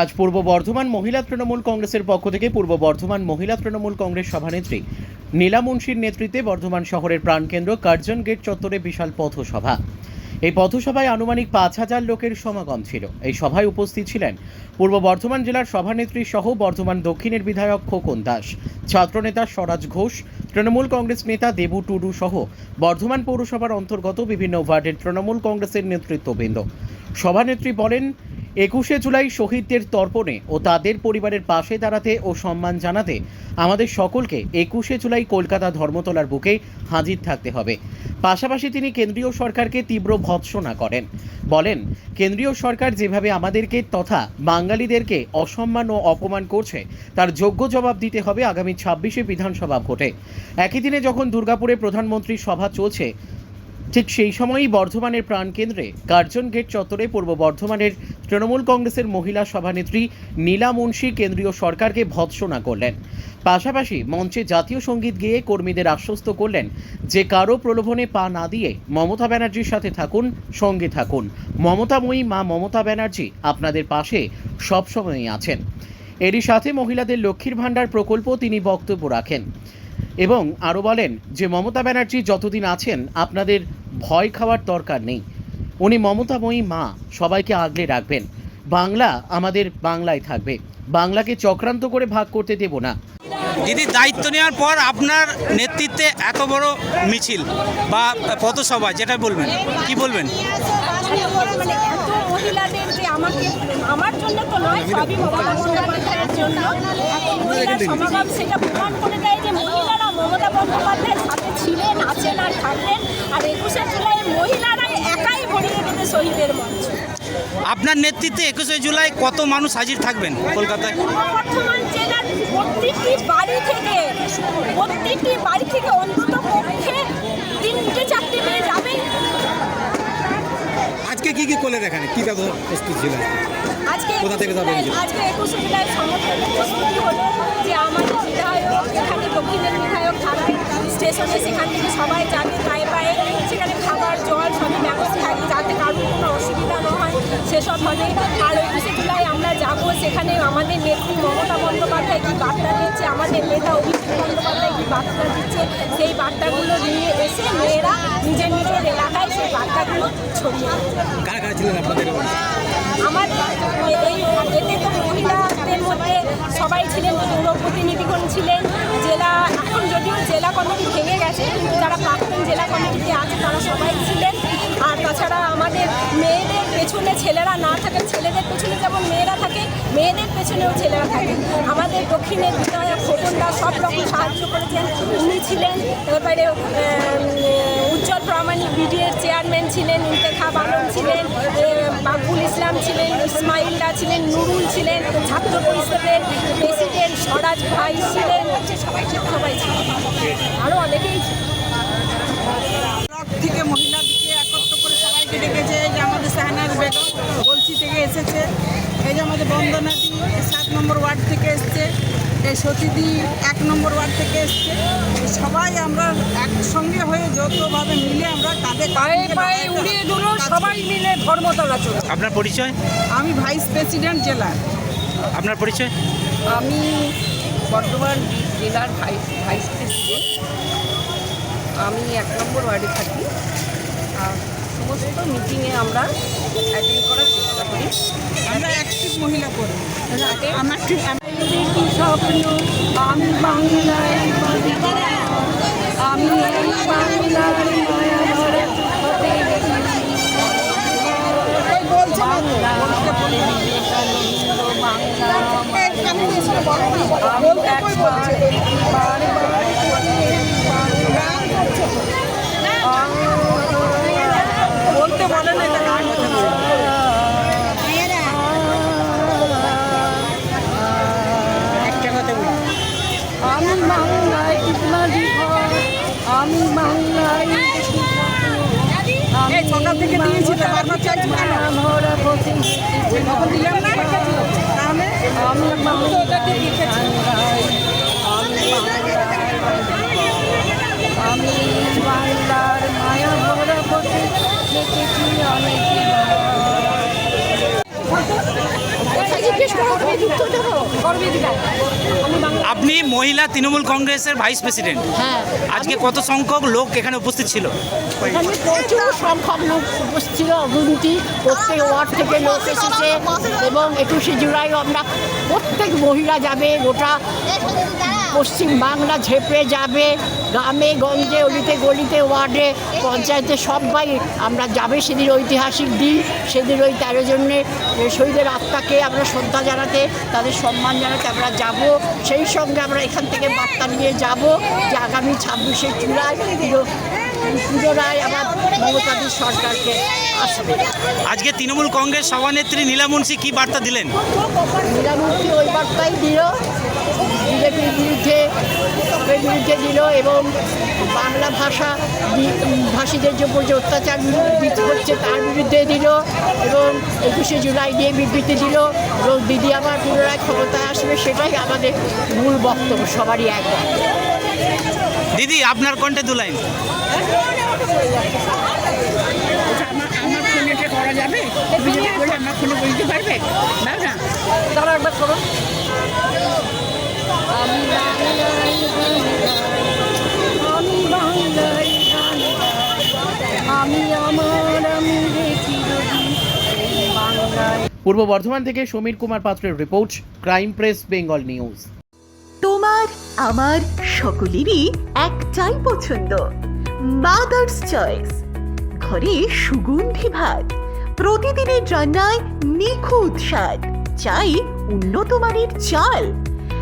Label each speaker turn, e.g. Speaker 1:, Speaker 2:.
Speaker 1: আজ পূর্ব বর্ধমান মহিলা তৃণমূল কংগ্রেসের পক্ষ থেকে পূর্ব বর্ধমান মহিলা তৃণমূল কংগ্রেস সভানেত্রী নীলা মুন্সির নেতৃত্বে বর্ধমান শহরের প্রাণকেন্দ্র কার্জন গেট চত্বরে বিশাল পথসভা। এই পথসভায় আনুমানিক পাঁচ হাজার লোকের সমাগম ছিল। এই সভায় উপস্থিত ছিলেন পূর্ব বর্ধমান জেলার সভানেত্রী সহ বর্ধমান দক্ষিণের বিধায়ক খোকন দাস, ছাত্রনেতা স্বরাজ ঘোষ, তৃণমূল কংগ্রেস নেতা দেবু টুডু সহ বর্ধমান পৌরসভার অন্তর্গত বিভিন্ন ওয়ার্ডের তৃণমূল কংগ্রেসের নেতৃত্ববৃন্দ। সভানেত্রী বলেন একুশে জুলাই শহীদদের তর্পণে ও তাদের পরিবারের পাশে দাঁড়াতে ও সম্মান জানাতে আমাদের সকলকে একুশে জুলাই কলকাতা ধর্মতলার বুকে হাজির থাকতে হবে। পাশাপাশি তিনি কেন্দ্রীয় সরকারকে তীব্র ভৎসনা করেন। বলেন, কেন্দ্রীয় সরকার যেভাবে আমাদেরকে তথা বাঙালিদেরকে অসম্মান ও অপমান করছে, তার যোগ্য জবাব দিতে হবে আগামী ছাব্বিশে বিধানসভা ভোটে। একই দিনে যখন দুর্গাপুরে প্রধানমন্ত্রী সভা চলছে ঠিক সেই সময়ই বর্ধমানের প্রাণকেন্দ্রে কার্জন গেট চত্বরে পূর্ব বর্ধমানের তৃণমূল কংগ্রেসের মহিলা সভানেত্রী নীলা মুন্সি কেন্দ্রীয় সরকারকে ভৎসনা করলেন। পাশাপাশি মঞ্চে জাতীয় সংগীত গেয়ে কর্মীদের আশ্বস্ত করলেন যে কারও প্রলোভনে পা না দিয়ে মমতা ব্যানার্জির সাথে থাকুন, সঙ্গে থাকুন। মমতাময়ী মা মমতা ব্যানার্জি আপনাদের পাশে সবসময়ই আছেন। এরই সাথে মহিলাদের লক্ষ্মীর ভাণ্ডার প্রকল্প তিনি বক্তব্য রাখেন। এবং আরও বলেন যে মমতা ব্যানার্জি যতদিন আছেন আপনাদের ভয় খাওয়ার দরকার নেই। উনি মমতাময়ী মা সবাইকে আগলে রাখবেন। বাংলা আমাদের বাংলায় থাকবে। বাংলাকে চক্রান্ত করে ভাগ করতে দেব না।
Speaker 2: দিদি দায়িত্ব নেওয়ার পর আপনার নেতৃত্বে এত বড় মিছিল বা পথসভা যেটা বলবেন? কি বলবেন?
Speaker 3: মহিলাদের যে আমাকে আমার জন্য তো নয় সবই মমতা বন্দ্যোপাধ্যায়ের জন্য। এত মহিলার সমাগম সেটা প্রমাণ করে দেয় যে বন্দ্যোপাধ্যায়ের সাথে ছিলেন আছেন আর থাকবেন। আর একুশে জুলাই মহিলারাই একাই ভরিয়ে দেবে শহীদের মঞ্চ।
Speaker 2: আপনার নেতৃত্বে একুশে জুলাই কত মানুষ হাজির থাকবেন? কলকাতায়।
Speaker 3: বর্ধমান জেলার প্রত্যেকটি বাড়ি থেকে প্রত্যেকটি বাড়ি থেকে অন্তত পক্ষে তিনটে চারটে মেয়ে যাবেই
Speaker 4: আজকে কি কি করলেন এখানে কি কাজ প্রস্তুত ছিল।
Speaker 3: আজকে
Speaker 4: কোথা থেকে যাবেন?
Speaker 3: আজকে একুশে জুলাই সমর্থন প্রস্তুতি হলো যে আমাদের বিধায়ক এখানে দক্ষিণের বিধায়ক থানায় স্টেশনে সেখান থেকে সবাই যাবে পায়ে পায়ে। সেখানে খাবার জল সবই ব্যবস্থা থাকে যাতে কারোর কোনো অসুবিধা না হয়। সেসব হবে। আর একুশে জুলাই আমরা যাব সেখানে আমাদের নেত্রী মমতা বন্দ্যোপাধ্যায় কী বার্তা দিচ্ছে আমাদের নেতা অভিষেক বন্দ্যোপাধ্যায় কী বার্তা দিচ্ছে সেই বার্তাগুলো নিয়ে এসে মেয়েরা নিজের নিজের এলাকায় সেই দেবে
Speaker 4: কারা কারা ছিলেন আপনাদের
Speaker 3: আমার এই এতে তো মহিলাদের মধ্যে সবাই ছিলেন পৌর প্রতিনিধিগণ ছিলেন। জেলা এখন যদিও জেলা কমিটি ভেঙে গেছে কিন্তু যারা প্রাক্তন জেলা কমিটিতে আছে তারা সবাই ছিলেন। আর তাছাড়া আমাদের মেয়েদের পেছনে ছেলেরা না থাকে ছেলেদের পেছনে যেমন মেয়েরা থাকে মেয়েদের পেছনেও ছেলেরা থাকে। আমাদের দক্ষিণের বিধায়ক খোকনদা সব রকম সাহায্য করেছেন। উনি ছিলেন আহ, উজ্জ্বল প্রামাণিক বিডিএর চেয়ারম্যান ছিলেন ইন্তেখাব আলম ছিলেন এ, বাবুল ইসলাম ছিলেন ইসমাইল্লা ছিলেন নুরুল ছিলেন ছাত্র পরিষদের প্রেসিডেন্ট স্বরাজ ভাই ছিলেন। সবাই সবাই ছিলেন আরও অনেকেই
Speaker 5: থেকে মহিলাদেরকে একত্র করে সবাইকে ডেকেছে যে আমাদের শাহনাজ বেগম গলসি থেকে এসেছে। এই যে আমাদের বন্দনাদি সাত নম্বর ওয়ার্ড থেকে এসছে এই সতীদি এক নম্বর ওয়ার্ড থেকে এসছে। সবাই আমরা একসঙ্গে হয়ে যৌথভাবে মিলে আমরা কাঁধে পায়ে পায়ে উড়িয়ে দিল সবাই মিলে ধর্মতলা চলে
Speaker 2: আপনার পরিচয়?
Speaker 5: আমি ভাইস প্রেসিডেন্ট জেলার
Speaker 2: আপনার পরিচয়?
Speaker 6: আমি বর্ধমান জেলার ভাইস ভাইস প্রেসিডেন্ট। আমি এক নম্বর ওয়ার্ডে থাকি। আর সমস্ত মিটিংয়ে আমরা অ্যাটেন্ড করার চেষ্টা করি।
Speaker 5: আমরা অ্যাক্টিভ মহিলা করি
Speaker 6: যাতে
Speaker 5: আমার
Speaker 3: স্বপ্ন আমি বাংলায় আমি হতে বাংলা বাংলায় ইসলামী ঘর আমি বাংলায়
Speaker 5: এই ছোটর থেকে দিয়েছি বারবার চাইছি?
Speaker 3: বসে আমি বাংলায়
Speaker 5: লিখেছি
Speaker 3: আমি আমি বাংলার মায়া ভরা বসে দেখেছি অনেক আমি বাংলা
Speaker 2: আপনি মহিলা তৃণমূল কংগ্রেসের ভাইস প্রেসিডেন্ট।
Speaker 7: হ্যাঁ।
Speaker 2: আজকে কত সংখ্যক লোক এখানে উপস্থিত ছিল?
Speaker 7: প্রচুর সংখ্যক লোক উপস্থিত ছিল অগুন্তি প্রত্যেক ওয়ার্ড থেকে লোক এসেছে এবং একুশে জুলাই আমরা প্রত্যেক মহিলা যাবে গোটা পশ্চিম বাংলা ঝেপে যাবে। গ্রামে গঞ্জে অলিতে গলিতে ওয়ার্ডে পঞ্চায়েতে সবাই আমরা যাবে সেদিন ঐতিহাসিক দিন। সেদিন ওই তেরো জন্যে শহীদের আত্মাকে আমরা শ্রদ্ধা জানাতে তাদের সম্মান জানাতে আমরা যাব। সেই সঙ্গে আমরা এখান থেকে বার্তা নিয়ে যাব যে আগামী ছাব্বিশে জুলাই আবার মমতাদি সরকারকে আসবে।
Speaker 2: আজকে তৃণমূল কংগ্রেস সভানেত্রী নীলা মুন্সি কি বার্তা দিলেন?
Speaker 7: নীলামূর্তি ওই বার্তাই দিল বিজেপির বিরুদ্ধে এর বিরুদ্ধে দিল এবং বাংলা ভাষা ভাষীদের যে উপর যে অত্যাচার বৃদ্ধি হচ্ছে তার বিরুদ্ধে দিল এবং একুশে জুলাই দিয়ে বিবৃতি দিল। এবং দিদি আবার পুনরায় ক্ষমতায় আসবে সেটাই আমাদের মূল বক্তব্য সবারই এক
Speaker 2: দিদি আপনার কণ্ঠে দু লাইন।
Speaker 7: আমার ফোনে করা যাবে? আমার ফোনে বলতে পারবে? না না।
Speaker 3: দাঁড়া একবার করো আমি বাংলায় গান গাই, আমি বাংলায় গান গাই। আমি আমার আমি রে চিরদিন এই বাংলায়
Speaker 1: পূর্ব বর্ধমান থেকে সমীর কুমার পাত্রের report, crime press, Bengal news.
Speaker 8: তোমার, আমার সকলেরই একটাই পছন্দ মাদার্স চয়েস ঘরে সুগন্ধি ভাত, প্রতিদিনের রান্নায় নিখুঁত স্বাদ, চাই উন্নত মানের চাল।